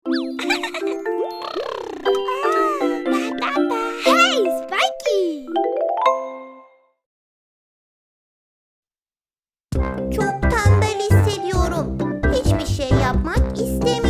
hey Spikey! Çok tembel hissediyorum. Hiçbir şey yapmak istemiyorum.